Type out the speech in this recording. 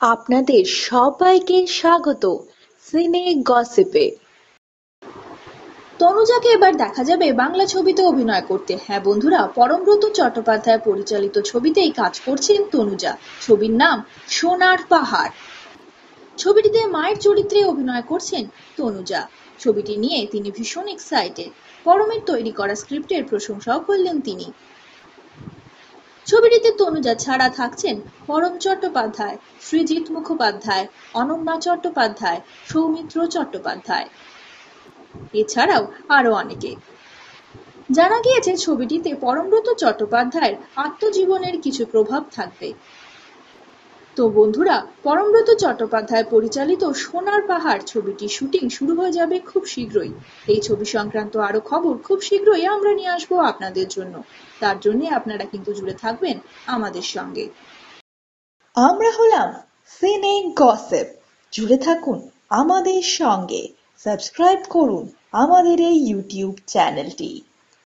আপনাদের সবাইকে স্বাগত সিনে গসিপে। তনুজাকে এবার দেখা যাবে বাংলা ছবিতে অভিনয় করতে। হ্যাঁ বন্ধুরা পরমব্রত চট্টোপাধ্যায় পরিচালিত ছবিতেই কাজ করছেন তনুজা। ছবির নাম সোনার পাহাড়। ছবিটিতে মায়ের চরিত্রে অভিনয় করছেন তনুজা। ছবিটি নিয়ে তিনি ভীষণ এক্সাইটেড পরমের তৈরি করা স্ক্রিপ্টের প্রশংসাও করলেন তিনি। ছবিটিতে তনুজা ছাড়া থাকছেন পরম চট্টোপাধ্যায়, সৃজিত মুখোপাধ্যায়, অনন্যা চট্টোপাধ্যায়, সৌমিত্র চট্টোপাধ্যায়। এছাড়াও আরও অনেকে। জানা গিয়েছে, ছবিটিতে পরমব্রত চট্টোপাধ্যায়ের আত্মজীবনের কিছু প্রভাব থাকবে। তো বন্ধুরা, পরমব্রত চট্টোপাধ্যায় পরিচালিত সোনার পাহাড় ছবিটি শুটিং শুরু হয়ে যাবে খুব শীঘ্রই। এই ছবি সংক্রান্ত আরও খবর খুব শীঘ্রই আমরা নিয়ে আসব আপনাদের জন্য। তার জন্য আপনারা কিন্তু জুড়ে থাকবেন আমাদের সঙ্গে। আমরা হলাম সিনে গসেপ জুড়ে থাকুন আমাদের সঙ্গে। সাবস্ক্রাইব করুন আমাদের এই ইউটিউব চ্যানেলটি